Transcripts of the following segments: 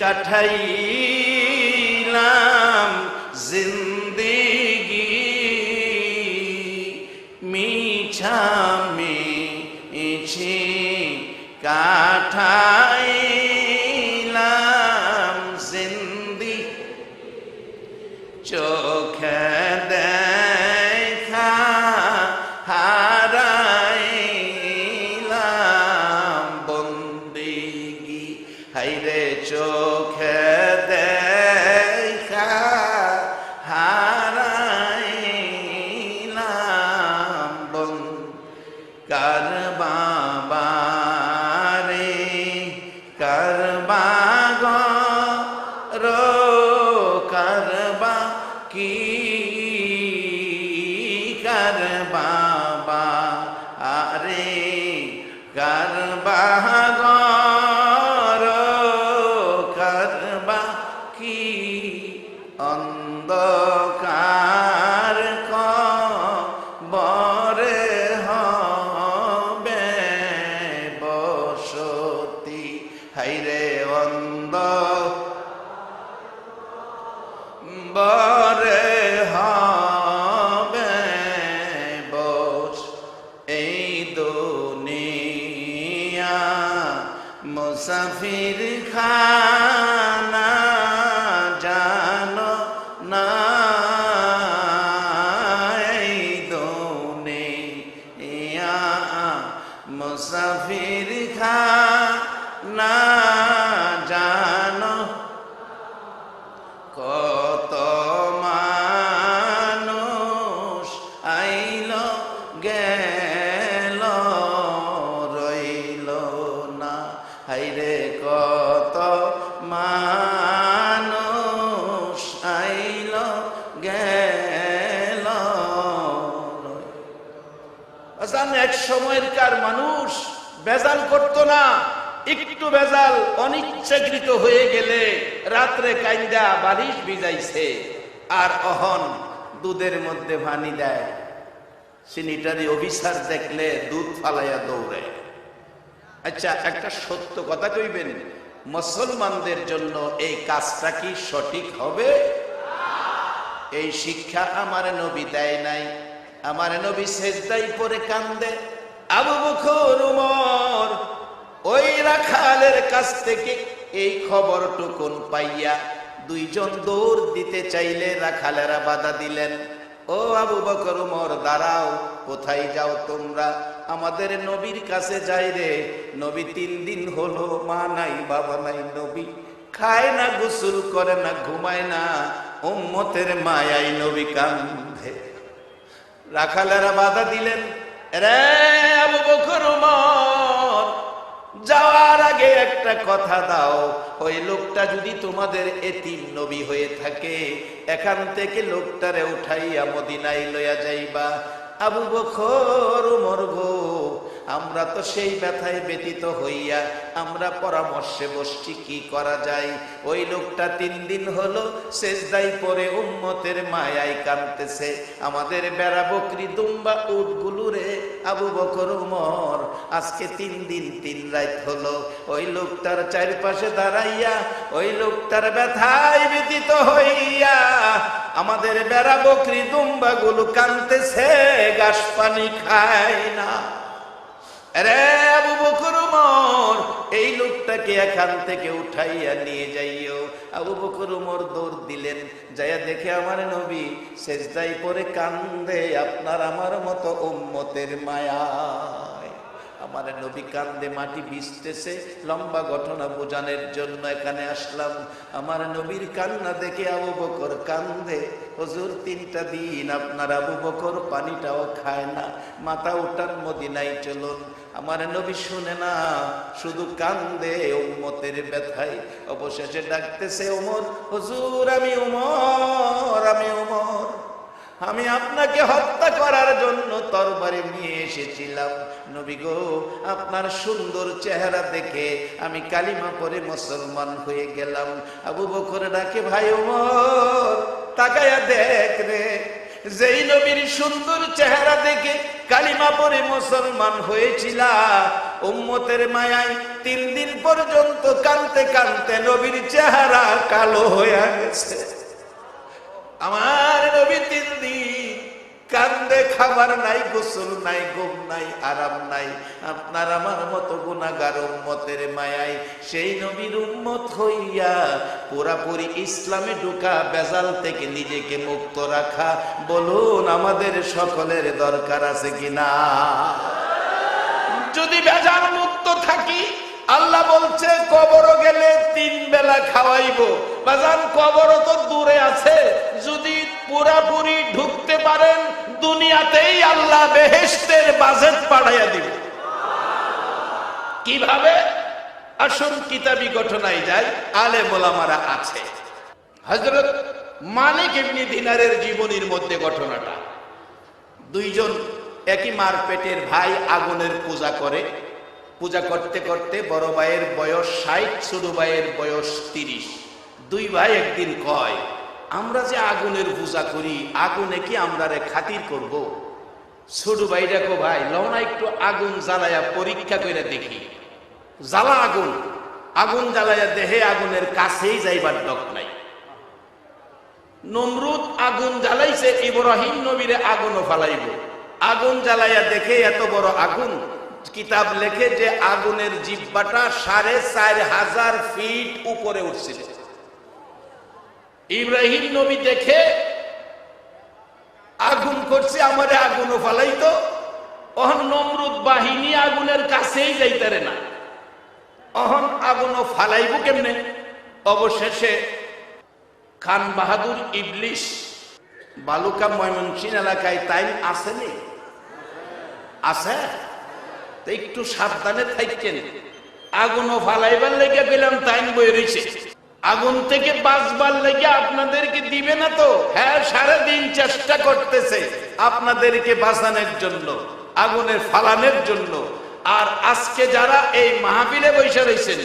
কাঠাইলাম জিন্দিগি। মিছামি ইছি হাইরে অন্ধ। বরে সময়কার মানুষ বেজাল করতো না। একটু বেজাল অনিচ্ছাকৃত হয়ে গেলে রাত্রে কাইন্দা বালিশ ভিজাইছে আর অহন দুধের মধ্যে ভানি দেয়। সিনিটারি অফিসার দেখলে দুধ ফালাইয়া দৌড়ে। আচ্ছা একটা সত্য কথা কইবেন, মুসলমানদের জন্য এই কাজটা কি সঠিক হবে? এই শিক্ষা আমার নবী দেয় নাই, আমার নবী সেজদাই পরে কান্দে। আবু বকর, উমর, ওই রাখালের কাছ থেকে এই খবর টুকুন পাইয়া দুইজন দৌড় দিতে চাইলে রাখালেরা বাধা দিলেন। ও আবু বকর, উমর, দাঁড়াও, কোথায় যাও তোমরা? আমাদের নবীর কাছে যাই রে। নবী তিন দিন হলো, মা নাই, বাবা নাই, নবী। খায় না, গোসল করে না, ঘুমায় না, উম্মতের মায়াই নবী কান্ধে রাখালেরা বাধা দিলেন। রে আবু বকর উমর, যাওয়ার আগে একটা কথা দাও। ওই লোকটা যদি তোমাদের এতিম নবী হয়ে থাকে, এখান থেকে লোকটারে উঠাইয়া মদিনায় লইয়া যাইবা। আবু বকর উমর গো আমরা তো সেই ব্যথায় ব্যতীত হইয়া আমরা পরামর্শে বসছি, কি করা যায়? ওই লোকটা তিন দিন হলো শেষদাই পরে উম্মতের মায়ায় কানতেছে আমাদের বেড়া বকরি, দুম্বা উটগুলোরে আবু বকর, উমর, আজকে তিন দিন, তিন রাত হলো। ওই লোকটার চারপাশে দাঁড়াইয়া, ওই লোকটার ব্যথায় ব্যতীত হইয়া আমাদের বেড়া বকরি দুম্বা গুলো কানতেছে গাছ পানি খায় না। রে আবু এই লোকটাকে এখান থেকে উঠাইয়া নিয়ে যাইও। আবু বকর উমর দৌড় দিলেন, যাইয়া দেখে আমার নবী সেজদাই পরে কান্দে, আপনার আমার মতো উম্মতের মায়ায় আমার নবী কান্দে, মাটি ভিজতেছে, লম্বা ঘটনা বোঝানোর জন্য এখানে আসলাম। আমার নবীর কান্না দেখে আবু বকর কান্দে, হজুর, তিনটা দিন আপনার আবু বকর পানিটাও খায় না, মাথা উঠান মদিনাই চলুন। আমার নবী শুনে না, শুধু কান্দে উম্মতের ব্যথায়। অবশেষে ডাকতেছে ওমর হুজুর, আমি উমর আমি উমর। আমি আপনাকে হত্যা করার জন্য তরবারি নিয়ে এসেছিলাম। নবী গো, আপনার সুন্দর চেহারা দেখে আমি কালিমা পরে মুসলমান হয়ে গেলাম। আবু বকর ডাকে, ভাই ওমর তাকায়া দেখ রে। যেই নবীর সুন্দর চেহারা দেখে কালিমা পরে মুসলমান হয়েছিল, উম্মতের মায়ায় তিন দিন পর্যন্ত কানতে কানতে নবীর চেহারা কালো হয়ে গেছে। আমার নবী তিন দিন কান্দে খাবার নাই, গোসল নাই, ঘুম নাই, আরাম নাই। আপনার আমার মতো গুণাগার উম্মতের মায়ায় সেই নবীর উম্মত হইয়া পুরাপুরি ইসলামে ঢুকা, বেজাল থেকে নিজেকে মুক্ত রাখা। বলুন, আমাদের সকলের দরকার আছে কিনা? যদি বেজার মুক্ত থাকি, আল্লাহ বলছে কবর গেলে তিন বেলা খাওয়াইবো। বাজান কবর তো দূরে আছে। যদি পুরাপুরি ঢুকতে পারেন, দুনিয়াতেই আল্লাহ বেহেশতের বাজেট পাঠাইয়া দিবে। কীভাবে? আসুন কিতাবি ঘটনায় যাই আলে মোলামারা আছে। হজরত মালিক ইবনি দিনারের জীবনীর মধ্যে ঘটনাটা। দুইজন একই মার পেটের ভাই আগুনের পূজা করে। পূজা করতে করতে বড় ভাইয়ের বয়স ষাট, ছোট ভাইয়ের বয়স তিরিশ। দুই ভাই একদিন কয় আমরা যে আগুনের পূজা করি, আগুনে কি আমরা রে খাতির করব? ছোট ভাই দেখো ভাই লওনা একটু আগুন জ্বালায়া পরীক্ষা করে দেখি। জ্বালা আগুন। আগুন জ্বালায়া দেহে আগুনের কাছেই যাইবার ডক নাই। নমরুদ আগুন জ্বালাইছে, ইব্রাহিম নবীরে আগুনও ফালাইব। আগুন জ্বালাইয়া দেখে এত বড় আগুন। কিতাব লেখে যে আগুনের জিব্বাটা সাড়ে চার হাজার ফিট উপরে উঠছিল। ইব্রাহিম নবী দেখে আগুন করছে, আমারে আগুনও ফালাইতো। অহন নমরুদ বাহিনী আগুনের কাছেই যাইতারে না। অহন আগুনও ফালাইব কেমনে? অবশেষে খান বাহাদুর ইবলিশ বালুকা ময়মনসিং এলাকায় টাইম আসেনি? আছে একটু সাবধানে থাকছেন আগুন ফালাইবার লেগে গেলাম টাইম বই রয়েছে আগুন থেকে বাঁচবার লেগে আপনাদেরকে দিবে না তো? হ্যাঁ সারাদিন চেষ্টা করতেছে আপনাদেরকে বাঁচানোর জন্য, আগুনের ফালানোর জন্য। আর আজকে যারা এই মাহফিলে বসে রয়েছেন,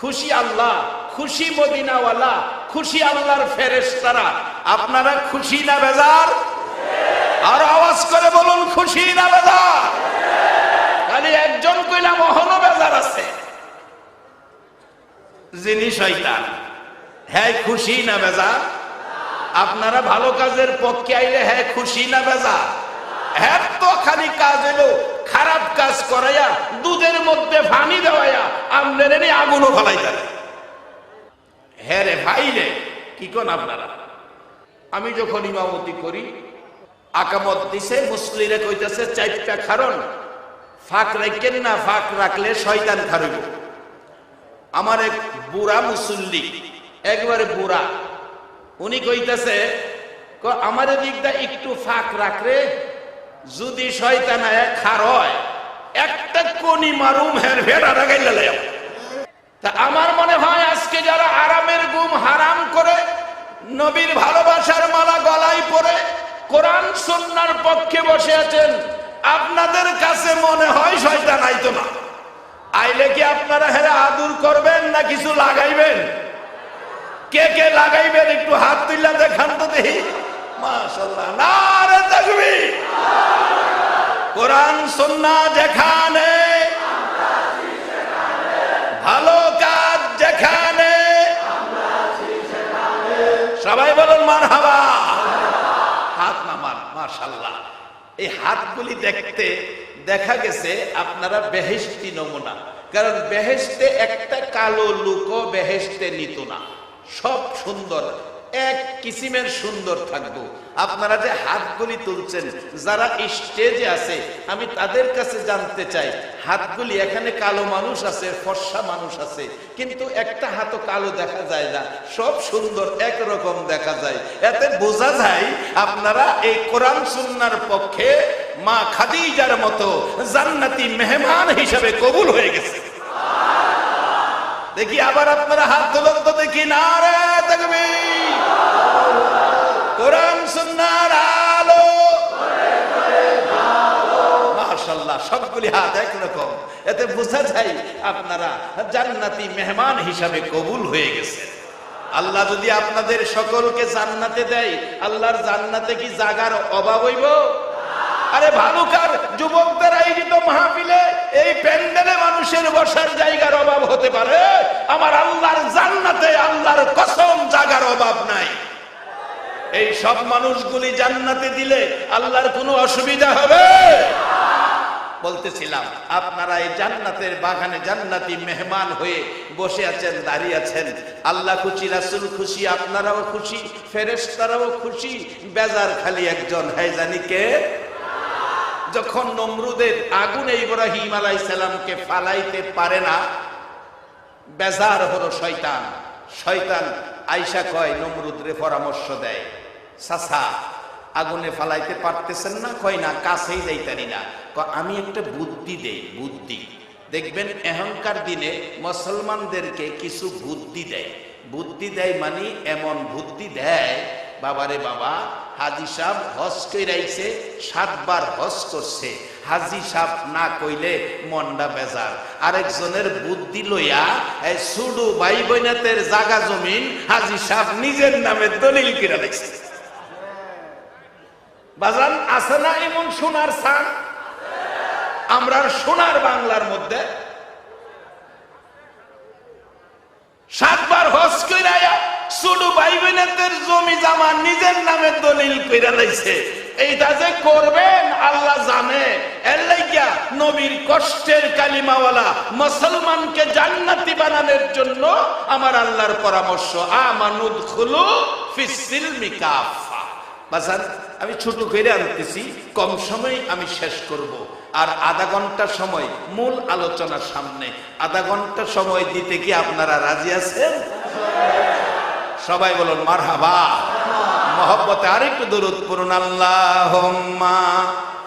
খুশি আল্লাহ, খুশি মদিনাওয়ালা, খুশি আল্লাহর ফেরেশতারা, আপনারা খুশি না বেজার? আর আওয়াজ করে বলুন, খুশি না বেজার? খালি একজন কইলাম, অহনো বেজার আছে। যিনি শয়তান। হ্যাঁ খুশি না বেজার? আপনারা ভালো কাজের পক্ষে আইলে হ্যাঁ খুশি না বেজার? হ্যাঁ তো খালি কাজ এলো খারাপ কাজ করাইয়া, দুধের মধ্যে পানি দেওয়াইয়া আমদের আগুনও ফেলাই দেয় হ্যাঁ রে ভাই রে, কি কোন আপনারা? আমি যখন ইমামতি করি, আকামত দিছে, মুসলিরে কইতেছে, চারটা কারণ ফাঁক রাখেন না, ফাঁক রাখলে শয়তান খারইব। আমার এক বুড়া মুসল্লি একবারে বুড়া। উনি কইতেছে আমার দিকটা একটু ফাঁক রাখরে যদি শয়তান খার হয়, একটা কোনি মারুম হের ভেড়া লাগাইলে তা আমার মনে হয় আজকে যারা আরামের গুম হারাম করে, নবীর ভালোবাসার মালা গলায় পরে, কোরআন সন্ন্যার পক্ষে বসে আছেন, আপনাদের কাছে মনে হয় শয়তান আইতো না। আইলে কি আপনারা হেরা আদুর করবেন না কিছু লাগাইবেন? কে কে লাগাইবেন? একটু হাত তুললা দেখান তো দেখি। মাশাল্লাহ না রে দেখবি কোরআন, সন্না যেখানে, ভালো কাজ যেখানে, সবাই বলুন মার হাবা হাত নামান মাশাল্লাহ এই হাতগুলি দেখতে দেখা গেছে আপনারা বেহেস্তি নমুনা। কারণ বেহেস্তে একটা কালো লুকো বেহেস্তে নিত না। সব সুন্দর, এক কিসিমের সুন্দর থাকব। আপনারা যে হাতগুলি তুলছেন, যারা স্টেজে আছে, আমি তাদের কাছে জানতে চাই, হাতগুলি এখানে কালো মানুষ আছে, ফর্সা মানুষ আছে, কিন্তু একটা হাতও কালো দেখা যায় না। সব সুন্দর, একরকম দেখা যায়। এতে বোঝা যায়, আপনারা এই কোরআন সুন্নার পক্ষে মা খাদিজার মতো জান্নাতি মেহমান হিসাবে কবুল হয়ে গেছে দেখি আবার আপনারা হাত তুলন তো দেখি না রে দেখবি কোরআন সুন্নার আলো। মাশাল্লাহ সবগুলি হাত একরকম। এতে বোঝা যায় আপনারা জান্নাতি মেহমান হিসাবে কবুল হয়ে গেছে আল্লাহ যদি আপনাদের সকলকে জান্নাতে দেয়, আল্লাহর জান্নাতে কি জাগার অভাব হইব? আরে ভালুকার যুবকদের আয়োজিত মাহফিলে, এই প্যান্ডেলে মানুষের বসার জায়গার অভাব হতে পারে। আমার আল্লাহর জান্নাতে আল্লাহর কসম জাগার অভাব নাই। এই সব মানুষগুলি জান্নাতে দিলে আল্লাহর কোনো অসুবিধা হবে? বলতেছিলাম, আপনারা এই জান্নাতের বাগানে জান্নাতি মেহমান হয়ে বসে আছেন, দাঁড়িয়ে আছেন। আল্লাহ খুশি, রাসুল খুশি, আপনারাও খুশি, ফেরেশতারাও খুশি, বেজার খালি একজন হ্যাঁ জানি কে? যখন নমরুদের আগুনে ইব্রাহিম আলাইসালামকে ফালাইতে পারে না, বেজার হলো শয়তান। শয়তান আইসা কয়, নমরুদরে পরামর্শ দেয়। সাসা আগুনে ফালাইতে পারতেছেন না? কয় না, কাছেই যাইতারি না। আমি একটা বুদ্ধি দেই, বুদ্ধি। দেখবেন এখনকার দিনে মুসলমানদেরকে কিছু বুদ্ধি দেয়। বুদ্ধি দেয় মানে এমন বুদ্ধি দেয়, বাবারে বাবা হাজি সাহ হজ কইরাইছে, সাতবার হজ করছে। হাজি সাহ না কইলে মন্ডা বেজার। আরেকজনের বুদ্ধি লইয়া, এই সুডু ভাই বইনাতের জাগা জমিন হাজি সাহ নিজের নামে দলিল কিরা দেখছে। বাজান, আছে না এমন সোনার সান আমরা সোনার বাংলার মধ্যে সাতবার হজ কইরায়া সুডু ভাই বোনেদের জমি জামা নিজের নামে দলিল কইরা লাইছে। এইটা যে করবেন, আল্লাহ জানে। এর লাইগা নবীর কষ্টের কালিমাওয়ালা মুসলমানকে জান্নাতি বানানোর জন্য আমার আল্লাহর পরামর্শ আমানুদ খুলু ফিসিল মিকাফা। বাজার আমি ছোট করে আনতেছি, কম সময় আমি শেষ করব। আর আধা ঘণ্টা সময় মূল আলোচনার সামনে। আধা ঘণ্টা সময় দিতে কি আপনারা রাজি আছেন? সবাই বলুন মার হাবা মহব্বতে আরেকটু দূরত পড়ুন আল্লাহ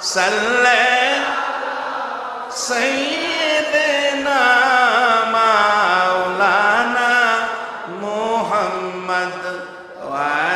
সাল্লে মুহাম্মদ ওয়ালা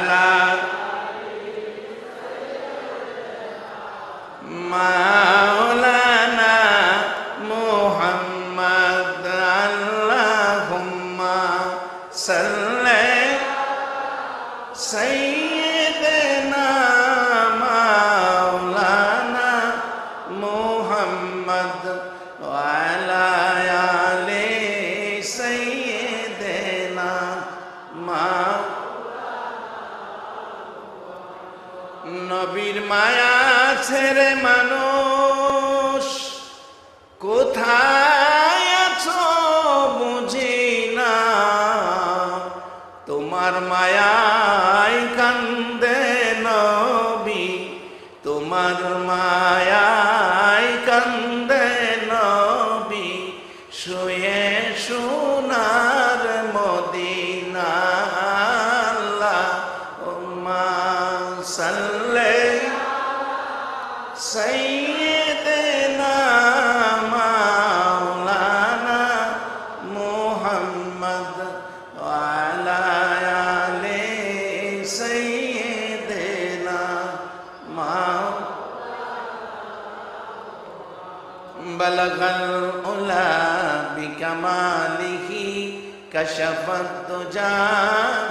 كشف الدجى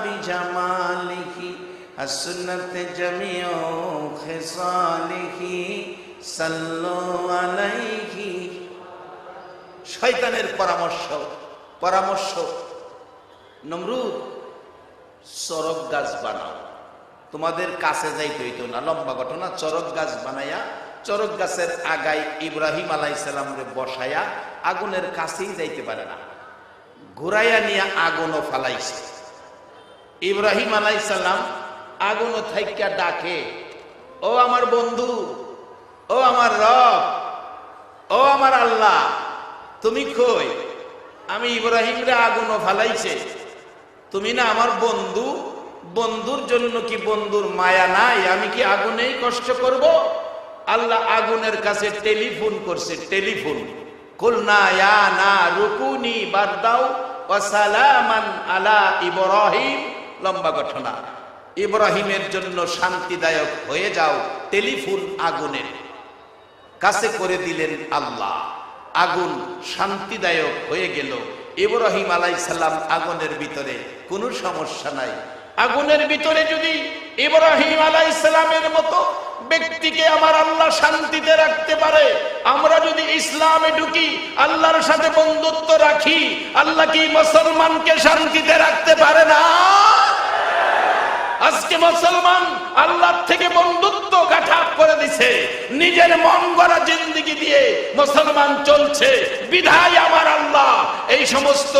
بجماله حسنت جميع خصاله صلوا عليه শয়তানের পরামর্শ পরামর্শ নমরুদ চরক গাছ বানাও তোমাদের কাছে যাইতে হইতো না লম্বা ঘটনা চরক গাছ বানাইয়া চরক গাছের আগায় ইব্রাহিম আলাইসালামরে বসায়া আগুনের কাছেই যাইতে পারে না ঘুরাইয়া নিয়ে আগুনও ফালাইছে। ইব্রাহিম আলাইসাল্লাম আগুনও থাইকা ডাকে, ও আমার বন্ধু, ও আমার রব, ও আমার আল্লাহ, তুমি কই? আমি ইব্রাহিমরে আগুনও ফালাইছে। তুমি না আমার বন্ধু? বন্ধুর জন্য কি বন্ধুর মায়া নাই? আমি কি আগুনেই কষ্ট করব? আল্লাহ আগুনের কাছে টেলিফোন করছে, টেলিফোন। কুলনা ইয়া না রুকুনি বারদাও ওয়া সালামান আলা ইব্রাহিম। লম্বা ঘটনা। ইব্রাহিমের জন্য শান্তিদায়ক হয়ে যাও টেলিফোন আগুনের কাছে করে দিলেন আল্লাহ। আগুন শান্তিদায়ক হয়ে গেল। ইব্রাহিম আলাইসাল্লাম আগুনের ভিতরে কোনো সমস্যা নাই। আগুনের ভিতরে যদি ইব্রাহিম আলাই ইসলামের মতো ব্যক্তিকে আমার আল্লাহ শান্তিতে রাখতে পারে, আমরা যদি ইসলামে ঢুকি, আল্লাহর সাথে বন্ধুত্ব রাখি, আল্লাহ কি মুসলমানকে শান্তিতে রাখতে পারে না? আজকে মুসলমান আল্লাহর থেকে দিছে নিজের মন গড়া জিন্দিগি দিয়ে মুসলমান চলছে। বিধায় আমার আল্লাহ। এই সমস্ত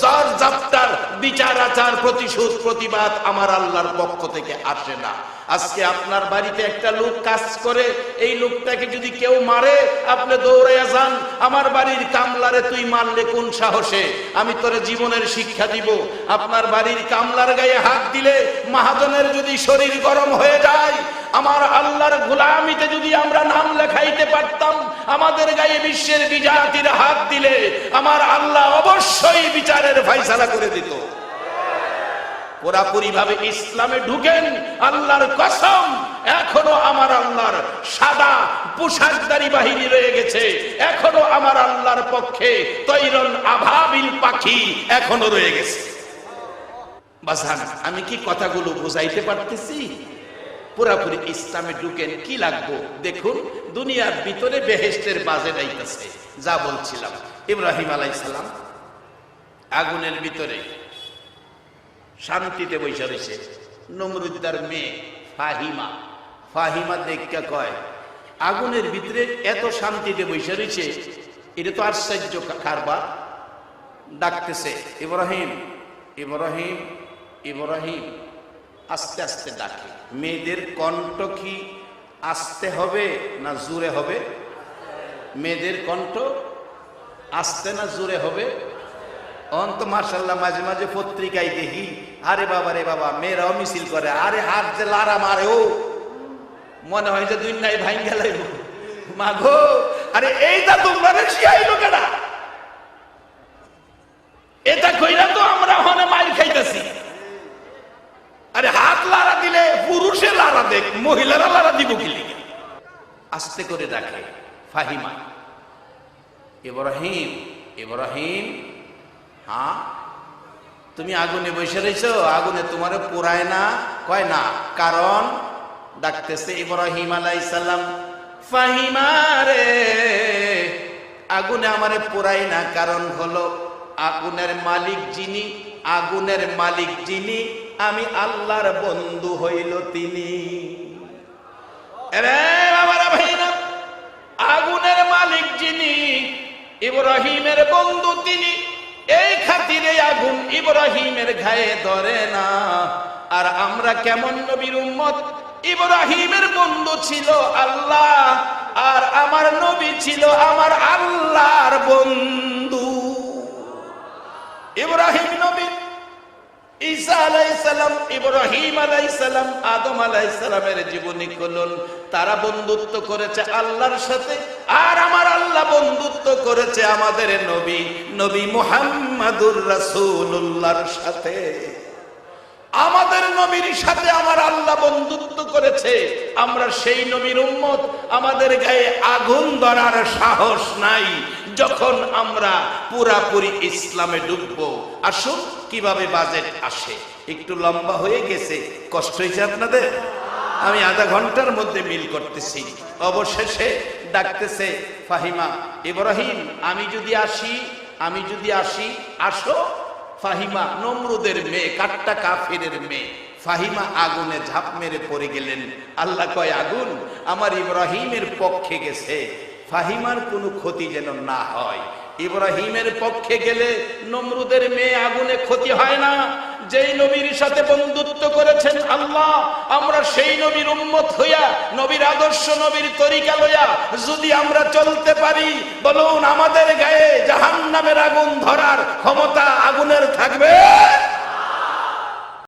জর জাপ্তার বিচার আচার, প্রতিশোধ, প্রতিবাদ আমার আল্লাহর পক্ষ থেকে আসে না। আজকে আপনার বাড়িতে একটা লোক কাজ করে, এই লোকটাকে যদি কেউ মারে, আপনি দৌড়াইয়া যান। আমার বাড়ির কামলারে তুই মারলে কোন সাহসে? আমি তোরে জীবনের শিক্ষা দিব। আপনার বাড়ির কামলার গায়ে হাত দিলে মাহাজনের যদি শরীর গরম হয়ে যায়, আমার আল্লাহর গোলামিতে যদি আমরা নাম লেখাইতে পারতাম, আমাদের গায়ে বিশ্বের বিজাতির হাত দিলে, আমার আল্লাহ অবশ্যই বিচারের ফাইসালা করে দিত। পুরাপুরি ভাবে ইসলামে ঢুকেন, আল্লাহর কসম, এখনও আমার আল্লাহর সাদা বাহিনী রয়ে গেছে, এখনও আমার আল্লাহর পক্ষে তৈরন আভাবিল পাখি এখনও রয়ে গেছে। বাসান, আমি কি কথাগুলো বুঝাইতে পারতেছি? পুরাপুরি ইসলামে ঢুকেন, কি লাগবো? দেখুন, দুনিয়ার ভিতরে বেহেস্টের বাজে যা বলছিলাম। ইব্রাহিম আলাইসালাম আগুনের ভিতরে শান্তিতে বৈশা রয়েছে। নমরুদ্দার মেয়ে ফাহিমা। ফাহিমা দেখা কয়, আগুনের ভিতরে এত শান্তিতে বৈশা রয়েছে, এটা তো আশ্চর্য কারবার। ডাকতেছে, ইব্রাহিম ইব্রাহিম ইব্রাহিম। আস্তে আস্তে ডাকে, মেয়েদের কণ্ঠ কি আসতে হবে না জোরে হবে? মেয়েদের কণ্ঠ আসতে না জোরে হবে? অন্ত মার্শাল্লাহ মাঝে মাঝে পত্রিকায় দেখি। আরে বাবা রে বাবা, মেয়েরাও মিছিল করে। আরে হাত যে লারা মারে ও। মনে হয় যে দুই নাই ভাই গেলাই মাগো, আরে এইটা তোমরা শিয়াইলো কেনা এটা কইরা তো আমরা হনে মাইর খাইতেছি। আরে হাত লারা দিলে পুরুষে লারা দেখ, মহিলারা লারা দিব কি লিগে? আস্তে করে ডাকে ফাহিমা। ইব্রাহিম ইব্রাহিম হ্যাঁ? তুমি আগুনে বসে রয়েছো, আগুনে তোমার পোড়ায় না, কয় না? কারণ ডাকতেছে ইব্রাহিম আলাইসাল্লাম ফাহিমা রে, আগুনে আমারে পোড়াই না। কারণ হলো, আগুনের মালিক যিনি, আগুনের মালিক যিনি, আমি আল্লাহর বন্ধু হইল তিনি। আগুনের মালিক যিনি, ইব্রাহিমের বন্ধু তিনি। এই খাতিরে আগুন ইব্রাহিমের ঘায়ে ধরে না। আর আমরা কেমন নবীর উম্মত? ইব্রাহিমের বন্ধু ছিল আল্লাহ, আর আমার নবী ছিল আমার আল্লাহর বন্ধু। ইব্রাহিম নবী ঈসা আলাইসালাম ইব্রাহিম আলাইসালাম আদম আলাইসালামের জীবনী কলন তারা বন্ধুত্ব করেছে আল্লাহর সাথে, আর আমার আল্লাহ বন্ধুত্ব করেছে আমাদের নবী নবী মুহাম্মাদুর রাসূলুল্লাহর সাথে। আমাদের নবীর সাথে আমার আল্লাহ বন্ধুত্ব করেছে। আমরা সেই নবীর উম্মত। আমাদের গায়ে আগুন ধরার সাহস নাই। যখন আমরা পুরাপুরি ইসলামে ডুববো, আসুন কীভাবে বাজেট আসে? একটু লম্বা হয়ে গেছে। কষ্ট হয়েছে আপনাদের? আমি আধা ঘণ্টার মধ্যে মিল করতেছি। অবশেষে ডাকতেছে ফাহিমা, ইব্রাহিম, আমি যদি আসি, আমি যদি আসি, আসো। ফাহিমা নমরুদের মেয়ে কাট্টা কাফিরের মেয়ে। ফাহিমা আগুনে ঝাঁপ মেরে পড়ে গেলেন। আল্লাহ কয়, আগুন আমার ইব্রাহিমের পক্ষে গেছে। ফাহিমার কোনো ক্ষতি যেন না হয়। ইব্রাহিমের পক্ষে গেলে নমরুদের মেয়ে আগুনে ক্ষতি হয় না। যেই নবীর সাথে বন্ধুত্ব করেছেন আল্লাহ, আমরা সেই নবীর উন্মত হইয়া, নবীর আদর্শ, নবীর তরিকা লইয়া যদি আমরা চলতে পারি, বলুন আমাদের গায়ে জাহান নামের আগুন ধরার ক্ষমতা আগুনের